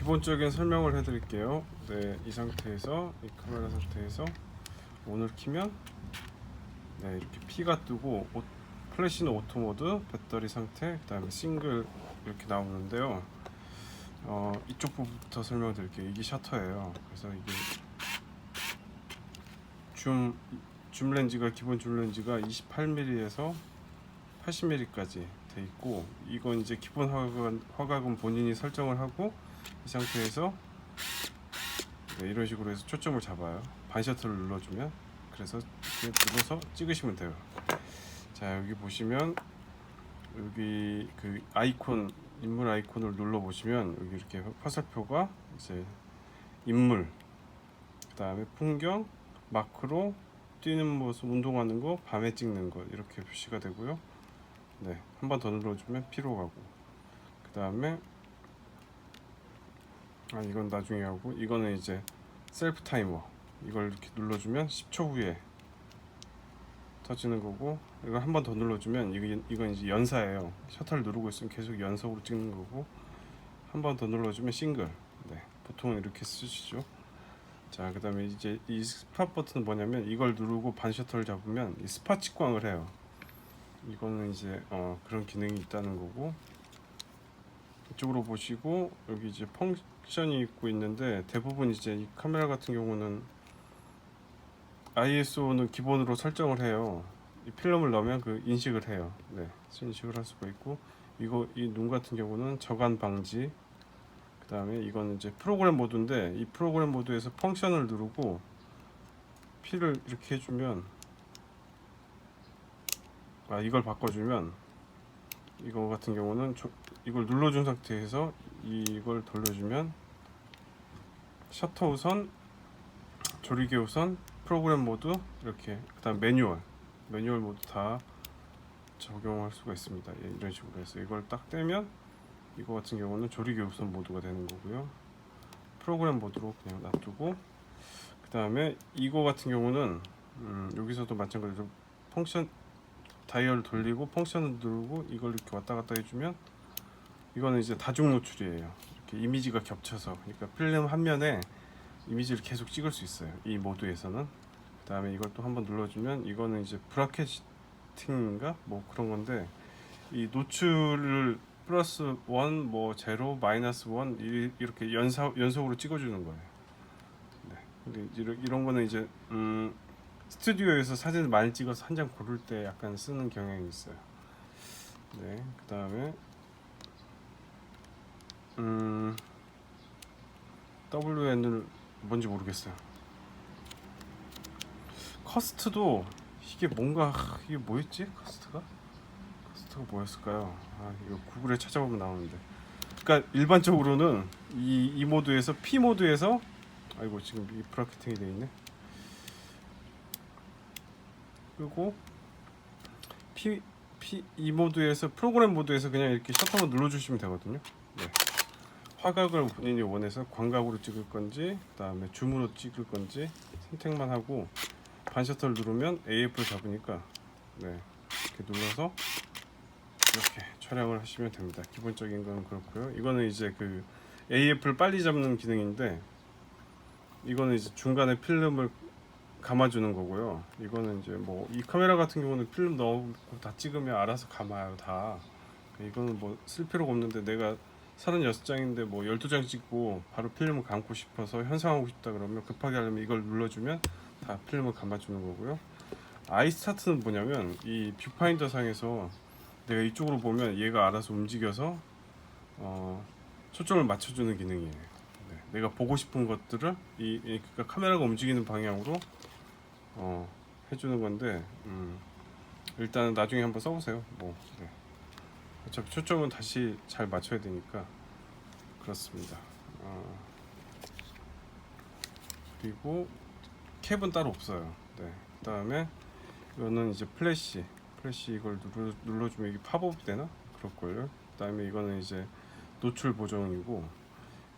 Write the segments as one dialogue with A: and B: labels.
A: 기본적인 설명을 해드릴게요. 네, 이 상태에서 이 카메라 상태에서 오늘 키면 네 이렇게 P가 뜨고 오, 플래시는 오토 모드, 배터리 상태, 그다음에 싱글 이렇게 나오는데요. 어, 이쪽 부분부터 설명드릴게요. 이게 셔터예요. 그래서 이게 줌, 줌 렌즈가 기본 줌 렌즈가 28mm에서 80mm까지 돼 있고 이건 이제 기본 화각은, 화각은 본인이 설정을 하고 이 상태에서 네, 이런 식으로 해서 초점을 잡아요. 반 셔터를 눌러주면 그래서 이렇게 눌러서 찍으시면 돼요. 자 여기 보시면 여기 그 아이콘 인물 아이콘을 눌러 보시면 여기 이렇게 화살표가 이제 인물 그 다음에 풍경 마크로 뛰는 모습 운동하는 거 밤에 찍는 거 이렇게 표시가 되고요. 네, 한 번 더 눌러주면 피로 가고. 그 다음에 아 이건 나중에 하고 이거는 이제 셀프 타이머. 이걸 이렇게 눌러주면 10초 후에 터지는 거고 이거 한 번 더 눌러주면 이건 이제 연사예요. 셔터를 누르고 있으면 계속 연속으로 찍는 거고 한 번 더 눌러주면 싱글. 네 보통은 이렇게 쓰시죠. 자 그 다음에 이제 이 스팟 버튼은 뭐냐면 이걸 누르고 반 셔터를 잡으면 이 스팟 측광을 해요 이거는 이제 어, 그런 기능이 있다는 거고 이쪽으로 보시고 여기 이제 펑션이 있고 있는데 대부분 이제 이 카메라 같은 경우는 ISO는 기본으로 설정을 해요. 이 필름을 넣으면 그 인식을 해요. 네, 인식을 할 수가 있고 이거 이 눈 같은 경우는 저간 방지. 그 다음에 이거는 이제 프로그램 모드인데 이 프로그램 모드에서 펑션을 누르고 피를 이렇게 해주면 아 이걸 바꿔주면 이거 같은 경우는 조, 이걸 눌러준 상태에서 이걸 돌려주면 셔터 우선 조리개 우선 프로그램 모드 이렇게 그다음 매뉴얼. 매뉴얼 모드 다 적용할 수가 있습니다. 예, 이런 식으로 해서 이걸 딱 떼면 이거 같은 경우는 조리개 우선 모드가 되는 거고요. 프로그램 모드로 그냥 놔두고 그 다음에 이거 같은 경우는 음, 여기서도 마찬가지로 펑션 다이얼 돌리고 펑션을 누르고 이걸 이렇게 왔다 갔다 해주면 이거는 이제 다중 노출이에요. 이렇게 이미지가 겹쳐서. 그러니까 필름 한 면에 이미지를 계속 찍을 수 있어요. 이 모드에서는. 그 다음에 이걸 또 한번 눌러주면 이거는 이제 브라켓팅인가? 뭐 그런 건데 이 노출을 플러스 원, 뭐 제로, 마이너스 원 이- 이렇게 연사, 연속으로 찍어주는 거예요. 네. 근데 이런, 이런 거는 이제 음, 스튜디오에서 사진을 많이 찍어서 한 장 고를 때 약간 쓰는 경향이 있어요. 네. 그 다음에 음, WN을 뭔지 모르겠어요. 커스트도 이게 뭔가 이게 뭐였지? 커스트가? 커스트가 뭐였을까요? 아 이거 구글에 찾아보면 나오는데. 그러니까 일반적으로는 이, 이 모드에서 P 모드에서 아이고 지금 이 브라켓팅이 돼 있네. 그리고 P P 이 모드에서 프로그램 모드에서 그냥 이렇게 셔터만 눌러주시면 되거든요. 네. 화각을 본인이 원해서 광각으로 찍을 건지 그 다음에 줌으로 찍을 건지 선택만 하고 반 셔터를 누르면 AF를 잡으니까 네 이렇게 눌러서 이렇게 촬영을 하시면 됩니다. 기본적인 건 그렇고요. 이거는 이제 그 AF를 빨리 잡는 기능인데 이거는 이제 중간에 필름을 감아주는 거고요. 이거는 이제 뭐 이 카메라 같은 경우는 필름 넣고 다 찍으면 알아서 감아요 다. 이거는 뭐 쓸 필요가 없는데 내가 36장인데 뭐 12장 찍고 바로 필름을 감고 싶어서 현상하고 싶다 그러면 급하게 하려면 이걸 눌러주면 다 필름을 감아주는 거고요. 아이스타트는 뭐냐면 이 뷰파인더 상에서 내가 이쪽으로 보면 얘가 알아서 움직여서 어, 초점을 맞춰주는 기능이에요. 네, 내가 보고 싶은 것들을 이, 이 그러니까 카메라가 움직이는 방향으로 어, 해주는 건데 음, 일단 나중에 한번 써보세요. 뭐 네. 어차피 초점은 다시 잘 맞춰야 되니까 그렇습니다. 어, 그리고 캡은 따로 없어요. 네. 그다음에 이거는 이제 플래시, 플래시 이걸 눌러, 눌러주면 이게 팝업이 되나? 그럴걸요. 그다음에 이거는 이제 노출 보정이고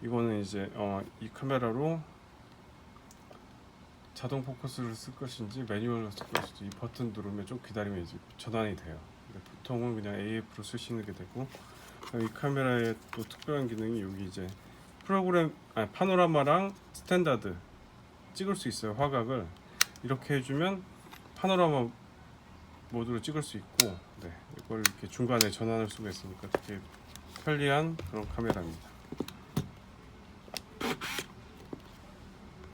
A: 이거는 이제 어, 이 카메라로 자동 포커스를 쓸 것인지 매뉴얼로 쓸 것인지 이 버튼 누르면 좀 기다리면 이제 전환이 돼요. 근데 보통은 그냥 AF로 쓰시는 게 되고 이 카메라의 또 특별한 기능이 여기 이제 프로그램 아니 파노라마랑 스탠다드 찍을 수 있어요 화각을 이렇게 해주면 파노라마 모드로 찍을 수 있고 네 이걸 이렇게 중간에 전환할 수가 있으니까 되게 편리한 그런 카메라입니다.